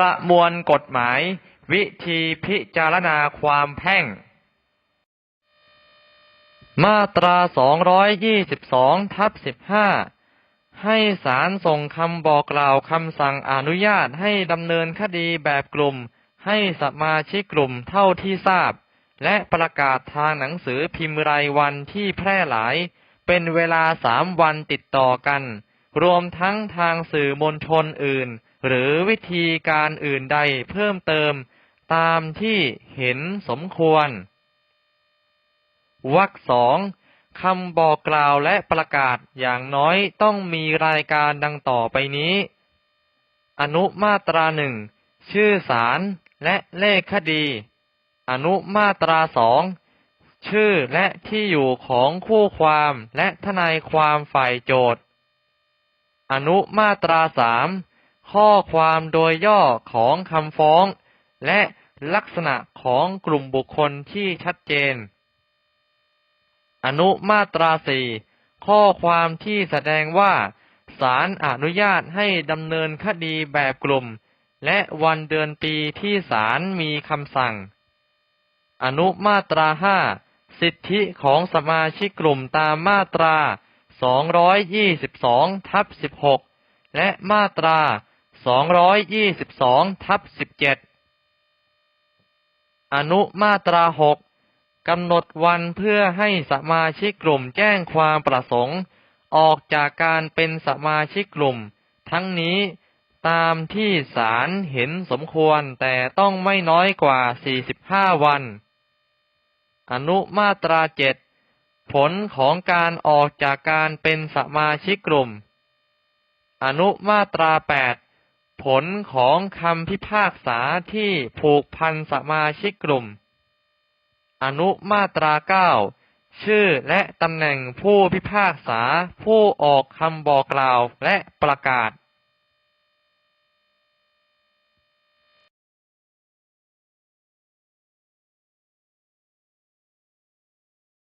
ประมวลกฎหมาย วิธีพิจารณาความแพ่ง มาตรา 222 ทับ 15 ให้ศาลส่งคำบอกกล่าวคำสั่งอนุญาตให้ดำเนินคดีแบบกลุ่ม ให้สมาชิกกลุ่มเท่าที่ทราบ และประกาศทางหนังสือพิมพ์รายวันที่แพร่หลาย เป็นเวลาสามวันติดต่อกัน รวมทั้งทางสื่อมวลชนอื่น หรือวิธีการอื่นใดเพิ่มเติมตามที่เห็นสมควร วรรคสองคำบอกกล่าวและประกาศอย่างน้อยต้องมีรายการดังต่อไปนี้ อนุมาตราหนึ่งชื่อสารและเลขคดี อนุมาตราสองชื่อและที่อยู่ของคู่ความและทนายความฝ่ายโจทย์ อนุมาตราสาม ข้อความโดยย่อของคำฟ้อง และลักษณะของกลุ่มบุคคลที่ชัดเจน อนุมาตราสี่ข้อความที่แสดงว่าศาลอนุญาตให้ดำเนินคดีแบบกลุ่ม และวันเดือนปีที่ศาลมีคำสั่ง อนุมาตราห้าสิทธิของสมาชิกกลุ่มตามมาตรา 222ทับ16 และมาตรา 222ทับ17อนุมาตราหกกำหนดวันเพื่อให้สมาชิกกลุ่มแจ้งความประสงค์ ออกจากการเป็นสมาชิกกลุ่ม ทั้งนี้ตามที่ศาลเห็นสมควรแต่ต้องไม่น้อยกว่า 45 วัน อนุมาตราเจ็ดผลของการออกจากการเป็นสมาชิกกลุ่ม อนุมาตราแปด ผลของคำพิพากษาที่ผูกพันสมาชิกกลุ่ม อนุมาตราเก้าชื่อและตำแหน่งผู้พิพากษา ผู้ออกคำบอกกล่าวและประกาศ